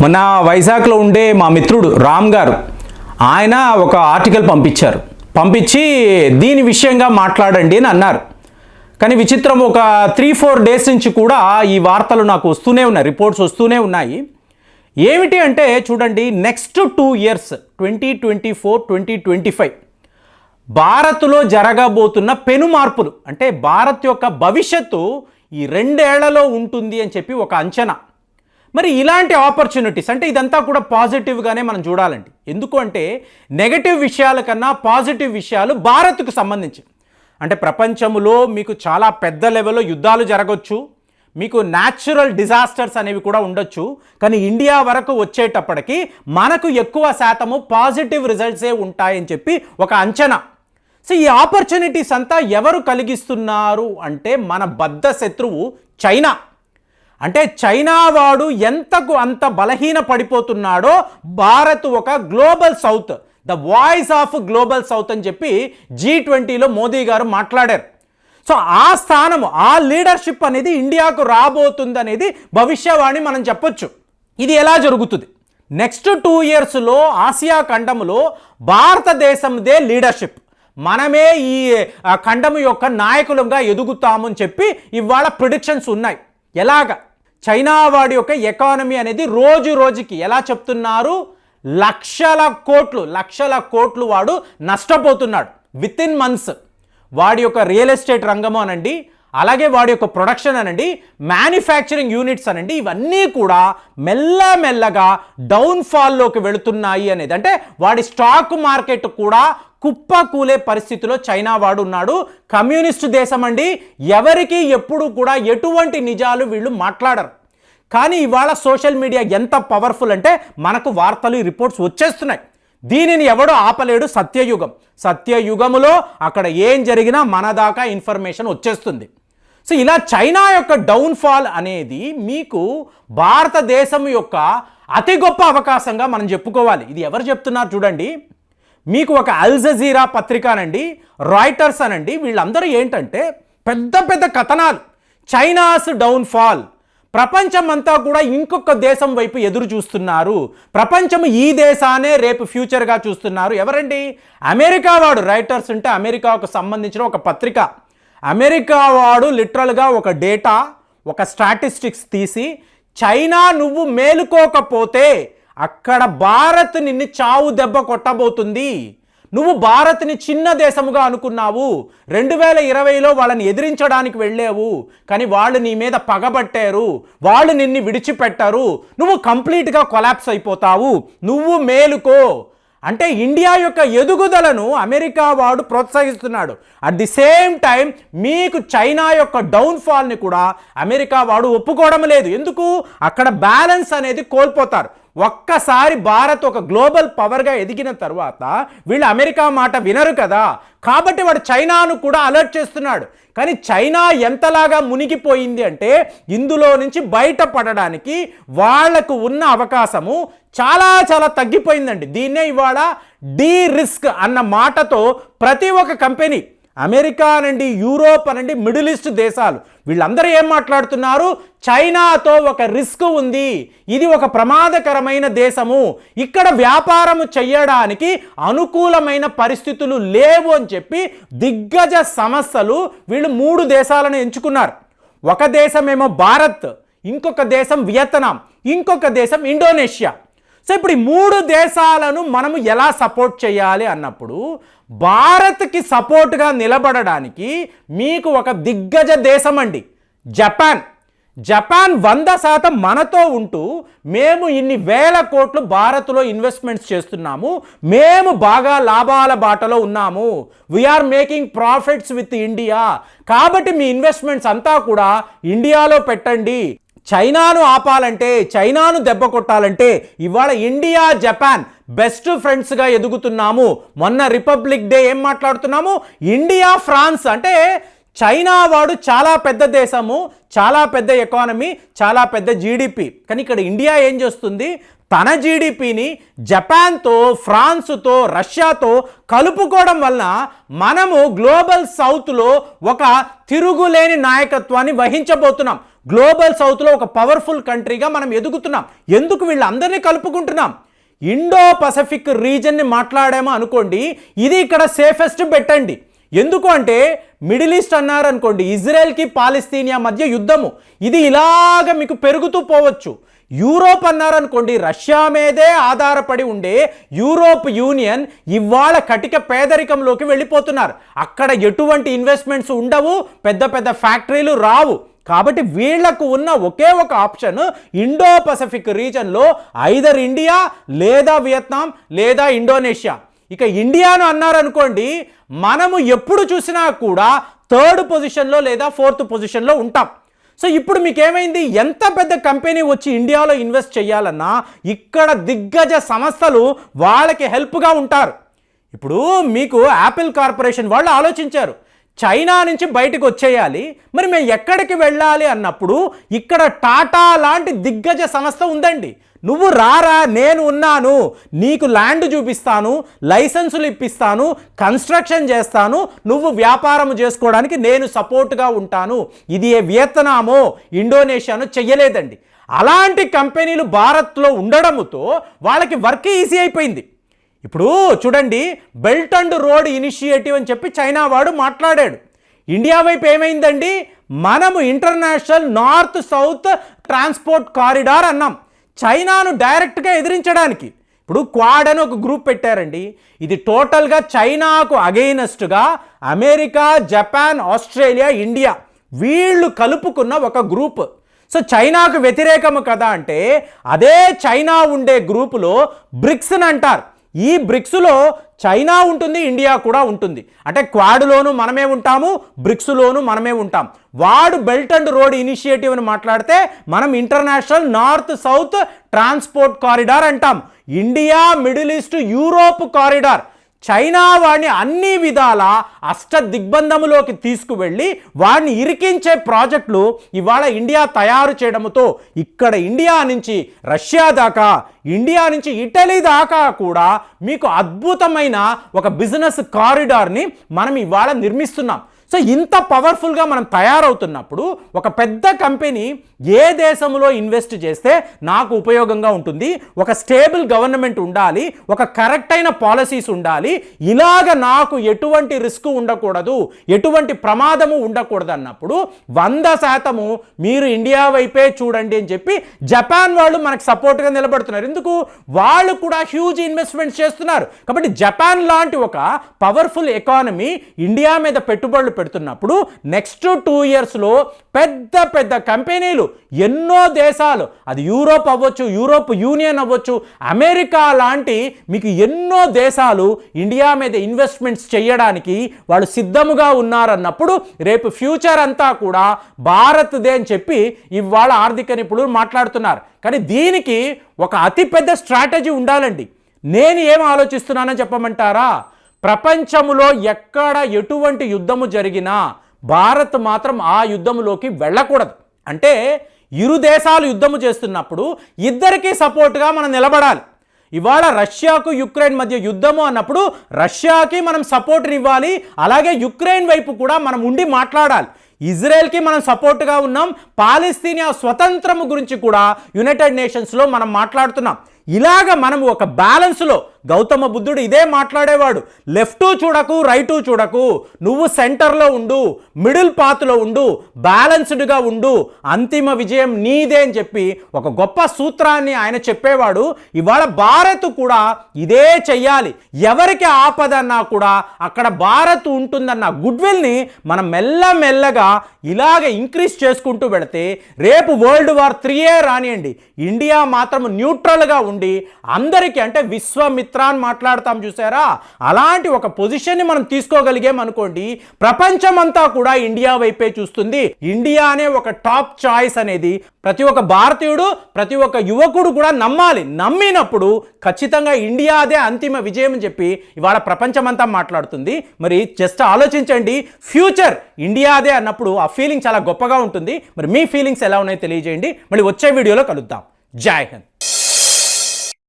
మొన్న వైజాగ్లో ఉండే మా మిత్రుడు రామ్ గారు ఆయన ఒక ఆర్టికల్ పంపించారు. పంపించి దీని విషయంగా మాట్లాడండి అని అన్నారు. కానీ విచిత్రం ఒక త్రీ ఫోర్ డేస్ నుంచి కూడా ఈ వార్తలు నాకు వస్తూనే ఉన్నాయి రిపోర్ట్స్ వస్తూనే ఉన్నాయి. ఏమిటి అంటే చూడండి next two years twenty twenty four twenty twenty five భారత్లో జరగబోతున్న పెను మార్పులు అంటే భారత్ యొక్క భవిష్యత్తు ఈ రెండేళ్ళలో ఉంటుంది అని చెప్పి ఒక అంచనా. మరి ఇలాంటి ఆపర్చునిటీస్ అంటే ఇదంతా కూడా పాజిటివ్గానే మనం చూడాలండి. ఎందుకు అంటే నెగటివ్ విషయాల కన్నా పాజిటివ్ విషయాలు భారత్కు సంబంధించి అంటే ప్రపంచంలో మీకు చాలా పెద్ద లెవెల్లో యుద్ధాలు జరగవచ్చు మీకు న్యాచురల్ డిజాస్టర్స్ అనేవి కూడా ఉండొచ్చు కానీ ఇండియా వరకు వచ్చేటప్పటికి మనకు ఎక్కువ శాతము పాజిటివ్ రిజల్ట్సే ఉంటాయని చెప్పి ఒక అంచనా. సో ఈ ఆపర్చునిటీస్ అంతా ఎవరు కలిగిస్తున్నారు అంటే మన బద్ధ శత్రువు చైనా. అంటే చైనా వాడు ఎంతకు అంత బలహీన పడిపోతున్నాడో భారత్ ఒక global south. The voice of global south అని చెప్పి జీ ట్వంటీలో మోదీ గారు మాట్లాడారు. సో ఆ స్థానము ఆ లీడర్షిప్ అనేది ఇండియాకు రాబోతుంది అనేది భవిష్యవాణి మనం చెప్పొచ్చు. ఇది ఎలా జరుగుతుంది? నెక్స్ట్ టూ ఇయర్స్లో ఆసియా ఖండములో భారతదేశందే లీడర్షిప్. మనమే ఈ ఖండము యొక్క నాయకులంగా ఎదుగుతామని చెప్పి ఇవాళ ప్రిడిక్షన్స్ ఉన్నాయి. ఎలాగా? చైనా వాడి యొక్క ఎకానమీ అనేది రోజు రోజుకి ఎలా చెప్తున్నారు? లక్షల కోట్లు లక్షల కోట్లు వాడు నష్టపోతున్నాడు. విత్ ఇన్ మంత్స్ వాడి యొక్క రియల్ ఎస్టేట్ రంగమోనండి అలాగే వాడి యొక్క ప్రొడక్షన్ అనండి మ్యానుఫ్యాక్చరింగ్ యూనిట్స్ అనండి ఇవన్నీ కూడా మెల్లమెల్లగా డౌన్ఫాల్లోకి వెళుతున్నాయి అనేది. అంటే వాడి స్టాక్ మార్కెట్ కూడా కుప్ప కూలే పరిస్థితిలో చైనా వాడు ఉన్నాడు. కమ్యూనిస్టు దేశం అండి ఎవరికి ఎప్పుడు కూడా ఎటువంటి నిజాలు వీళ్ళు మాట్లాడరు. కానీ ఇవాళ సోషల్ మీడియా ఎంత పవర్ఫుల్ అంటే మనకు వార్తలు రిపోర్ట్స్ వచ్చేస్తున్నాయి. దీనిని ఎవడో ఆపలేడు సత్యయుగం. సత్యయుగములో అక్కడ ఏం జరిగినా మన దాకా ఇన్ఫర్మేషన్ వచ్చేస్తుంది. సో ఇలా చైనా యొక్క డౌన్ఫాల్ అనేది మీకు భారతదేశం యొక్క అతి గొప్ప అవకాశంగా మనం చెప్పుకోవాలి. ఇది ఎవరు చెప్తున్నారు చూడండి. మీకు ఒక అల్ జజీరా పత్రిక అనండి రాయిటర్స్ అనండి వీళ్ళందరూ ఏంటంటే పెద్ద పెద్ద కథనాలు. China's downfall. ప్రపంచం అంతా కూడా ఇంకొక దేశం వైపు ఎదురు చూస్తున్నారు. ప్రపంచం ఈ దేశానే రేపు ఫ్యూచర్గా చూస్తున్నారు. ఎవరండి? అమెరికా వాడు. రైటర్స్ ఉంటే అమెరికాకు సంబంధించిన ఒక పత్రిక. అమెరికా వాడు లిటరల్గా ఒక డేటా ఒక స్టాటిస్టిక్స్ తీసి చైనా నువ్వు మేలుకోకపోతే అక్కడ భారత్ నిన్ను చావు దెబ్బ కొట్టబోతుంది. నువ్వు భారత్ని చిన్న దేశముగా అనుకున్నావు. రెండు వేల ఇరవైలో వాళ్ళని ఎదిరించడానికి వెళ్ళావు. కానీ వాళ్ళు నీ మీద పగబట్టారు. వాళ్ళు నిన్ను విడిచిపెట్టారు. నువ్వు కంప్లీట్గా కొలాప్స్ అయిపోతావు. నువ్వు మేలుకో. అంటే ఇండియా యొక్క ఎదుగుదలను అమెరికా వాడు ప్రోత్సహిస్తున్నాడు. అట్ ది సేమ్ టైం మీకు చైనా యొక్క డౌన్ఫాల్ని కూడా అమెరికా వాడు ఒప్పుకోవడం లేదు. ఎందుకు? అక్కడ బ్యాలెన్స్ అనేది కోల్పోతారు. ఒక్కసారి భారత్ ఒక గ్లోబల్ పవర్గా ఎదిగిన తర్వాత వీళ్ళు అమెరికా మాట వినరు కదా. కాబట్టి వాడు చైనాను కూడా అలర్ట్ చేస్తున్నాడు. కానీ చైనా ఎంతలాగా మునిగిపోయింది అంటే ఇందులో నుంచి బయటపడడానికి వాళ్ళకు ఉన్న అవకాశము చాలా చాలా తగ్గిపోయిందండి. దీన్నే ఇవాళ డీ రిస్క్ అన్న మాటతో ప్రతి ఒక్క కంపెనీ అమెరికా అనండి యూరోప్ అనండి మిడిల్ ఈస్ట్ దేశాలు. వీళ్ళందరూ ఏం మాట్లాడుతున్నారు? చైనాతో ఒక రిస్క్ ఉంది. ఇది ఒక ప్రమాదకరమైన దేశము. ఇక్కడ వ్యాపారము చేయడానికి అనుకూలమైన పరిస్థితులు లేవు అని చెప్పి దిగ్గజ సంస్థలు వీళ్ళు మూడు దేశాలను ఎంచుకున్నారు. ఒక దేశమేమో భారత్ ఇంకొక దేశం వియత్నాం ఇంకొక దేశం ఇండోనేషియా. సో ఇప్పుడు ఈ మూడు దేశాలను మనము ఎలా సపోర్ట్ చేయాలి అన్నప్పుడు భారత్కి సపోర్ట్గా నిలబడడానికి మీకు ఒక దిగ్గజ దేశం అండి జపాన్. జపాన్ వంద శాతం మనతో ఉంటూ మేము ఇన్ని వేల కోట్లు భారత్లో ఇన్వెస్ట్మెంట్స్ చేస్తున్నాము మేము బాగా లాభాల బాటలో ఉన్నాము. We're making profits with India కాబట్టి మీ ఇన్వెస్ట్మెంట్స్ అంతా కూడా ఇండియాలో పెట్టండి. చైనాను ఆపాలంటే చైనాను దెబ్బ కొట్టాలంటే ఇవాళ ఇండియా జపాన్ బెస్ట్ ఫ్రెండ్స్గా ఎదుగుతున్నాము. మొన్న రిపబ్లిక్ డే ఏం మాట్లాడుతున్నాము? ఇండియా ఫ్రాన్స్ అంటే చైనా వాడు చాలా పెద్ద దేశము చాలా పెద్ద ఎకానమీ చాలా పెద్ద జీడిపి కానీ ఇక్కడ ఇండియా ఏం చేస్తుంది? తన జీడిపిని జపాన్తో ఫ్రాన్స్తో రష్యాతో కలుపుకోవడం వలన మనము గ్లోబల్ సౌత్లో ఒక తిరుగులేని నాయకత్వాన్ని వహించబోతున్నాం. గ్లోబల్ సౌత్లో ఒక పవర్ఫుల్ కంట్రీగా మనం ఎదుగుతున్నాం. ఎందుకు వీళ్ళందరినీ కలుపుకుంటున్నాం? ఇండో పసిఫిక్ రీజన్ని మాట్లాడామో అనుకోండి ఇది ఇక్కడ సేఫెస్ట్ పెట్టండి ఎందుకు అంటే మిడిల్ ఈస్ట్ అన్నారనుకోండి ఇజ్రాయెల్కి పాలస్తీనియా మధ్య యుద్ధము. ఇది ఇలాగ మీకు పెరుగుతూ పోవచ్చు. యూరోప్ అన్నారనుకోండి రష్యా మీదే ఆధారపడి ఉండే యూరోప్ యూనియన్ ఇవాళ కటిక పేదరికంలోకి వెళ్ళిపోతున్నారు. అక్కడ ఎటువంటి ఇన్వెస్ట్మెంట్స్ ఉండవు పెద్ద పెద్ద ఫ్యాక్టరీలు రావు. కాబట్టి వీళ్ళకు ఉన్న ఒకే ఒక ఆప్షన్ ఇండో పసిఫిక్ రీజన్లో ఐదర్ ఇండియా లేదా వియత్నాం లేదా ఇండోనేషియా. ఇక ఇండియాను అన్నారనుకోండి మనము ఎప్పుడు చూసినా కూడా థర్డ్ పొజిషన్లో లేదా ఫోర్త్ పొజిషన్లో ఉంటాం. సో ఇప్పుడు మీకు ఏమైంది ఎంత పెద్ద కంపెనీ వచ్చి ఇండియాలో ఇన్వెస్ట్ చేయాలన్నా ఇక్కడ దిగ్గజ సంస్థలు వాళ్ళకి హెల్ప్గా ఉంటారు. ఇప్పుడు మీకు యాపిల్ కార్పొరేషన్ వాళ్ళు ఆలోచించారు. చైనా నుంచి బయటకు వచ్చేయాలి. మరి మేము ఎక్కడికి వెళ్ళాలి అన్నప్పుడు ఇక్కడ టాటా లాంటి దిగ్గజ సంస్థ ఉందండి. నువ్వు రారా నేను ఉన్నాను నీకు ల్యాండ్ చూపిస్తాను లైసెన్సులు ఇప్పిస్తాను కన్స్ట్రక్షన్ చేస్తాను నువ్వు వ్యాపారం చేసుకోవడానికి నేను సపోర్ట్గా ఉంటాను. ఇది ఏ వియత్నామో ఇండోనేషియానో చెయ్యలేదండి. అలాంటి కంపెనీలు భారత్లో ఉండడముతో వాళ్ళకి వర్క్ ఈజీ అయిపోయింది. ఇప్పుడు చూడండి బెల్ట్ అండ్ రోడ్ ఇనిషియేటివ్ అని చెప్పి చైనా వాడు మాట్లాడాడు. ఇండియా వైపు ఏమైందండి? మనము international north south transport corridor అన్నాం. చైనాను డైరెక్ట్గా ఎదిరించడానికి. ఇప్పుడు క్వాడ్ అని ఒక గ్రూప్ పెట్టారండి. ఇది టోటల్గా చైనాకు అగెయినెస్ట్గా అమెరికా జపాన్ ఆస్ట్రేలియా ఇండియా వీళ్ళు కలుపుకున్న ఒక గ్రూప్. సో చైనాకు వ్యతిరేకము కదా అంటే అదే చైనా ఉండే గ్రూపులో బ్రిక్స్ అని అంటారు. ఈ బ్రిక్స్లో చైనా ఉంటుంది ఇండియా కూడా ఉంటుంది. అంటే క్వాడ్లోను మనమే ఉంటాము బ్రిక్స్లోను మనమే ఉంటాం. వాడు బెల్ట్ అండ్ రోడ్ ఇనిషియేటివ్ అని మాట్లాడితే మనం international north south transport corridor అంటాం. India Middle East Europe corridor. China వాడిని అన్ని విధాల అష్ట దిగ్బంధములోకి తీసుకువెళ్ళి వాడిని ఇరికించే ప్రాజెక్టులు ఇవాళ ఇండియా తయారు చేయడంతో ఇక్కడ ఇండియా నుంచి రష్యా దాకా ఇండియా నుంచి ఇటలీ దాకా కూడా మీకు అద్భుతమైన ఒక బిజినెస్ కారిడార్ని మనం ఇవాళ నిర్మిస్తున్నాం. సో ఇంత పవర్ఫుల్గా మనం తయారవుతున్నప్పుడు ఒక పెద్ద కంపెనీ ఏ దేశంలో ఇన్వెస్ట్ చేస్తే నాకు ఉపయోగంగా ఉంటుంది ఒక స్టేబుల్ గవర్నమెంట్ ఉండాలి ఒక కరెక్ట్ అయిన పాలసీస్ ఉండాలి ఇలాగ నాకు ఎటువంటి రిస్క్ ఉండకూడదు ఎటువంటి ప్రమాదము ఉండకూడదు అన్నప్పుడు వంద శాతము మీరు ఇండియా వైపే చూడండి అని చెప్పి జపాన్ వాళ్ళు మనకు సపోర్ట్గా నిలబడుతున్నారు. ఎందుకు? వాళ్ళు కూడా హ్యూజ్ ఇన్వెస్ట్మెంట్స్ చేస్తున్నారు. కాబట్టి జపాన్ లాంటి ఒక పవర్ఫుల్ ఎకానమీ ఇండియా మీద పెట్టుబడులు పెడుతున్నప్పుడు నెక్స్ట్ టూ ఇయర్స్లో పెద్ద పెద్ద కంపెనీలు ఎన్నో దేశాలు అది యూరోప్ అవ్వచ్చు యూరోప్ యూనియన్ అవ్వచ్చు అమెరికా లాంటి మీకు ఎన్నో దేశాలు ఇండియా మీద ఇన్వెస్ట్మెంట్స్ చేయడానికి వాళ్ళు సిద్ధముగా ఉన్నారన్నప్పుడు రేపు ఫ్యూచర్ అంతా కూడా భారత్దే అని చెప్పి ఇవాళ ఆర్థిక నిపుణులు మాట్లాడుతున్నారు. కానీ దీనికి ఒక అతిపెద్ద స్ట్రాటజీ ఉండాలండి. నేను ఏం ఆలోచిస్తున్నానని చెప్పమంటారా? ప్రపంచములో ఎక్కడ ఎటువంటి యుద్ధము జరిగినా భారత్ మాత్రం ఆ యుద్ధములోకి వెళ్ళకూడదు. అంటే ఇరు దేశాలు యుద్ధము చేస్తున్నప్పుడు ఇద్దరికీ సపోర్ట్గా మనం నిలబడాలి. ఇవాళ రష్యాకు యుక్రెయిన్ మధ్య యుద్ధము అన్నప్పుడు రష్యాకి మనం సపోర్ట్ని ఇవ్వాలి అలాగే యుక్రెయిన్ వైపు కూడా మనం ఉండి మాట్లాడాలి. ఇజ్రాయెల్కి మనం సపోర్ట్గా ఉన్నాం పాలస్తీనియా స్వతంత్రము గురించి కూడా యునైటెడ్ నేషన్స్లో మనం మాట్లాడుతున్నాం. ఇలాగ మనం ఒక బ్యాలెన్స్లో గౌతమ బుద్ధుడు ఇదే మాట్లాడేవాడు. లెఫ్ట్ చూడకు రైటు చూడకు నువ్వు సెంటర్లో ఉండు మిడిల్ పాత్లో ఉండు బ్యాలెన్స్డ్గా ఉండు అంతిమ విజయం నీదే అని చెప్పి ఒక గొప్ప సూత్రాన్ని ఆయన చెప్పేవాడు. ఇవాళ భారత్ కూడా ఇదే చెయ్యాలి. ఎవరికి ఆపదన్నా కూడా అక్కడ భారత్ ఉంటుందన్న గుడ్విల్ని మనం మెల్లమెల్లగా ఇలాగ ఇంక్రీజ్ చేసుకుంటూ పెడితే రేపు వరల్డ్ వార్ త్రీయే రానియండి. ఇండియా మాత్రం న్యూట్రల్గా ఉండి. అందరికీ అంటే విశ్వమిత్ర అని మాట్లాడతాం చూసారా? అలాంటి ఒక పొజిషన్ని మనం తీసుకోగలిగాం అనుకోండి ప్రపంచమంతా కూడా ఇండియా వైపే చూస్తుంది. ఇండియా అనే ఒక టాప్ చాయిస్ అనేది ప్రతి ఒక్క భారతీయుడు ప్రతి ఒక్క యువకుడు కూడా నమ్మాలి. నమ్మినప్పుడు ఖచ్చితంగా ఇండియాదే అంతిమ విజయం అని చెప్పి ఇవాళ ప్రపంచమంతా మాట్లాడుతుంది. మరి జస్ట్ ఆలోచించండి ఫ్యూచర్ ఇండియాదే అన్నప్పుడు ఆ ఫీలింగ్ చాలా గొప్పగా ఉంటుంది. మరి మీ ఫీలింగ్స్ ఎలా ఉన్నాయో తెలియజేయండి. మళ్ళీ వచ్చే వీడియోలో కలుద్దాం. జై హింద్.